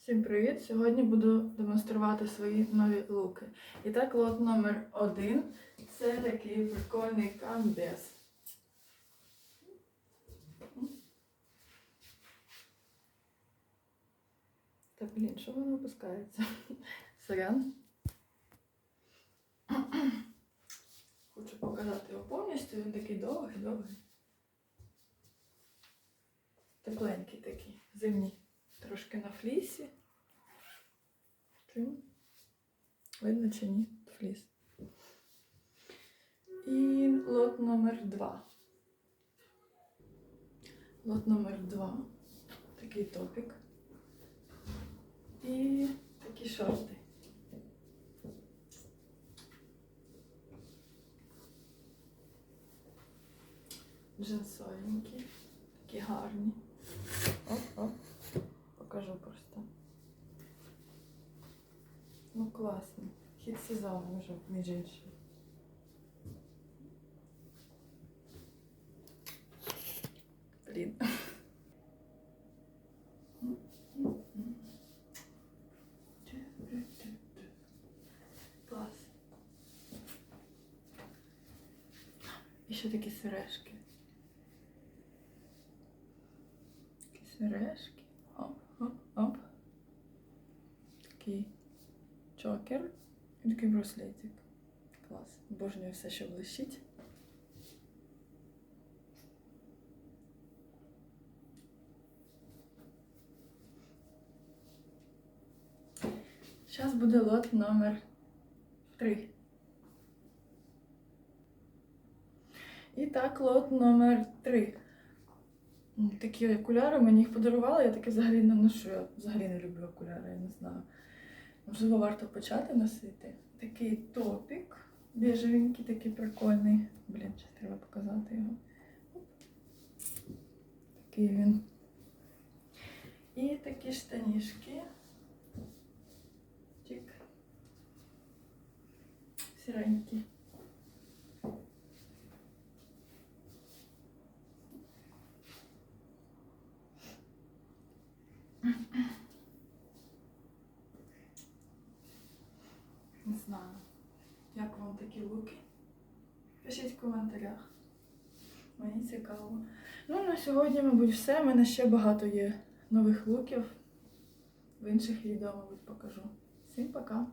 Всім привіт! Сьогодні буду демонструвати свої нові луки. І так, лот номер один це такий прикольний камбез. Та блін, що воно опускається? Сорян. Хочу показати його повністю, він такий довгий-довгий. Тепленький такий, зимній. Трошки на флісі. Чим? Видно чи ні? Фліс. І лот номер два. Лот номер два. Такий топік. І такі шорти. Джинсовенькі. Такі гарні. Оп-оп. Покажу просто. Ну класно. Хід сезону вже, між іншим. Блін. Клас. І ще такі сережки. Такі сережки. Оп, оп, оп. Такий чокер і такий браслетик. Клас. Обожнюю все, що блищить. Зараз буде лот номер 3. І так, лот номер 3. Такі окуляри мені їх подарували, я таки взагалі не ношу. Я взагалі не люблю окуляри, я не знаю. Можливо, варто почати носити. Такий топік. Біжевенький, такий прикольний. Блін, ще треба показати його. Такий він. І такі штанішки. Чик. Сіренькі. Не знаю, як вам такі луки. Пишіть в коментарях. Мені цікаво. Ну, на сьогодні, мабуть, все. У мене ще багато є нових луків. В інших відео, мабуть, покажу. Всім пока!